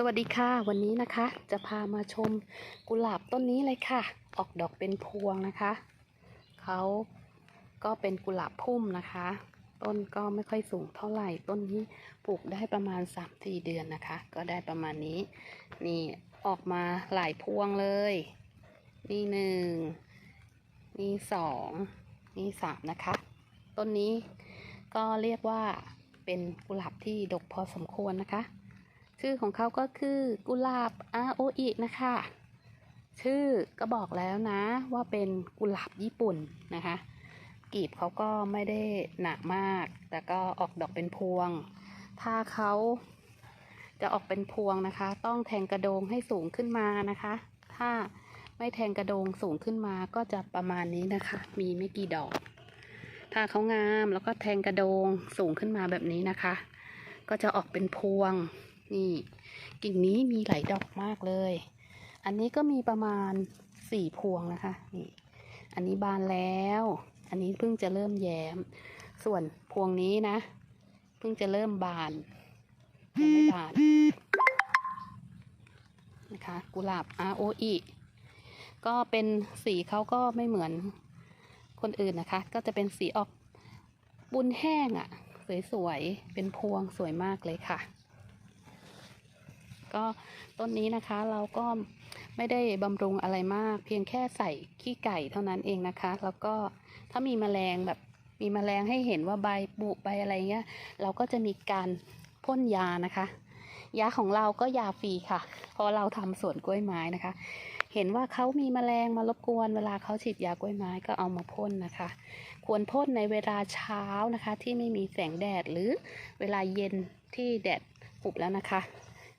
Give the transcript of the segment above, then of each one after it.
สวัสดีค่ะวันนี้นะคะ จะพามาชมกุหลาบต้นนี้เลยค่ะ ออกดอกเป็นพวงนะคะเขาก็เป็นกุหลาบพุ่มนะคะ ต้นก็ไม่ค่อยสูงเท่าไหร่ต้นนี้ปลูกได้ประมาณ 3-4 เดือนนะคะ ก็ได้ประมาณนี้ นี่ออกมาหลายพวงเลย นี่หนึ่งนี่สองนี่สามนะคะ ต้นนี้ก็เรียกว่าเป็นกุหลาบที่ดกพอสมควรนะคะ ชื่อของเขาก็คือกุหลาบอาโออินะคะ ชื่อก็บอกแล้วนะว่าเป็นกุหลาบญี่ปุ่นนะคะ กีบเขาก็ไม่ได้หนามาก แต่ก็ออกดอกเป็นพวง ถ้าเขาจะออกเป็นพวงนะคะ ต้องแทงกระโดงให้สูงขึ้นมานะคะ ถ้าไม่แทงกระโดงสูงขึ้นมาก็จะประมาณนี้นะคะ มีไม่กี่ดอก ถ้าเขางามแล้วก็แทงกระโดงสูงขึ้นมาแบบนี้นะคะ ก็จะออกเป็นพวง นี่กิ่งนี้มีหลายดอกมากเลย อันนี้ก็มีประมาณสี่พวงนะคะนี่อันนี้บานแล้ว อันนี้เพิ่งจะเริ่มแย้ม ส่วนพวงนี้นะ เพิ่งจะเริ่มบานยังไม่บานนะคะ กุหลาบ ROE ก็เป็นสีเขาก็ไม่เหมือนคนอื่นนะคะ ก็จะเป็นสีออกบุญแห้งอะ่ะ สวยๆ เป็นพวงสวยมากเลยค่ะ ก็ต้นนี้นะคะเราก็ไม่ได้บำรุงอะไรมาก เพียงแค่ใส่ขี้ไก่เท่านั้นเองนะคะ แล้วก็ถ้ามีแมลงแบบมีแมลงให้เห็นว่าใบบุใบอะไรเงี้ย เราก็จะมีการพ่นยานะคะ ยาของเราก็ยาฟรีค่ะพราะเราทำสวนกล้วยไม้นะคะ เห็นว่าเขามีแมลงมารบกวน เวลาเขาฉีดยากล้วยไม้ก็เอามาพ่นนะคะ ควรพ่นในเวลาเช้านะคะ ที่ไม่มีแสงแดดหรือเวลาเย็นที่แดดปุบแล้วนะคะ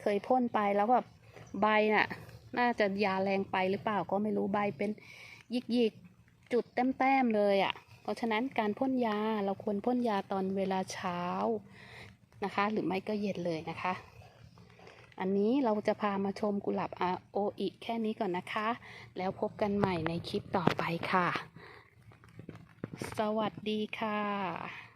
เคยพ่นไปแล้วแบบใบน่ะ น่าจะยาแรงไปหรือเปล่าก็ไม่รู้ใบเป็นยิกยิกจุดแต้มๆเลยอะ่ะ เพราะฉะนั้นการพ่นยาเราควรพ่นยาตอนเวลาเช้านะคะ หรือไม่ก็เย็นเลยนะคะ อันนี้เราจะพามาชมกุหลาบอาโออีกแค่นี้ก่อนนะคะ แล้วพบกันใหม่ในคลิปต่อไปค่ะ สวัสดีค่ะ